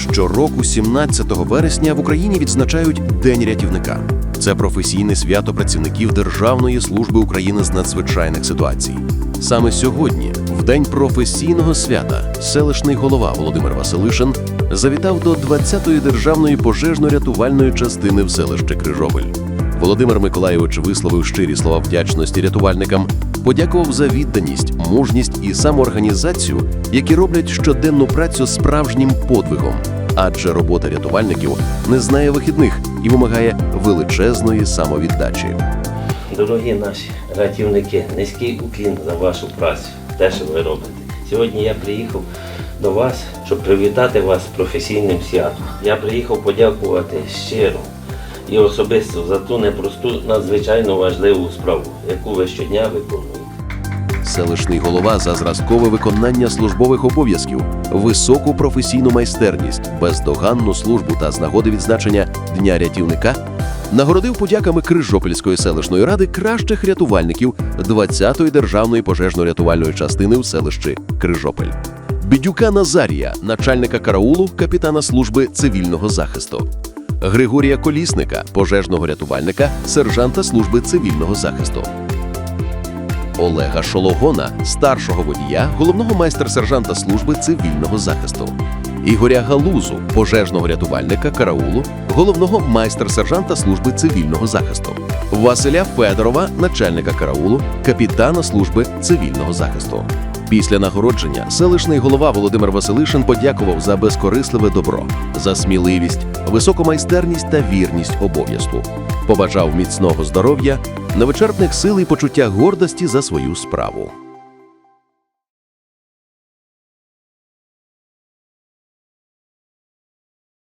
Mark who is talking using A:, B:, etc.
A: Щороку, 17 вересня, в Україні відзначають День рятівника. Це професійне свято працівників Державної служби України з надзвичайних ситуацій. Саме сьогодні, в день професійного свята, селищний голова Володимир Василишин завітав до 20-ї державної пожежно-рятувальної частини в селищі Крижовель. Володимир Миколайович висловив щирі слова вдячності рятувальникам, подякував за відданість, мужність і самоорганізацію, які роблять щоденну працю справжнім подвигом. Адже робота рятувальників не знає вихідних і вимагає величезної самовіддачі.
B: Дорогі наші рятівники, низький уклін за вашу працю, те, що ви робите. Сьогодні я приїхав до вас, щоб привітати вас з професійним святом. Я приїхав подякувати щиро і особисто за ту непросту, надзвичайно важливу справу, яку ви щодня виконуєте.
A: Селищний голова за зразкове виконання службових обов'язків, високу професійну майстерність, бездоганну службу та з нагоди відзначення Дня рятівника нагородив подяками Крижопільської селищної ради кращих рятувальників 20-ї державної пожежно-рятувальної частини в селищі Крижопіль. Бідюка Назарія, начальника караулу, капітана служби цивільного захисту. Григорія Колісника, пожежного рятувальника, сержанта служби цивільного захисту. Олега Шологона, старшого водія, головного майстер-сержанта служби цивільного захисту. Ігоря Галузу, пожежного рятувальника караулу, головного майстер-сержанта служби цивільного захисту. Василя Федорова, начальника караулу, капітана служби цивільного захисту. Після нагородження селищний голова Володимир Василишин подякував за безкорисливе добро, за сміливість, високу майстерність та вірність обов'язку. Побажав міцного здоров'я, невичерпних сил і почуття гордості за свою справу.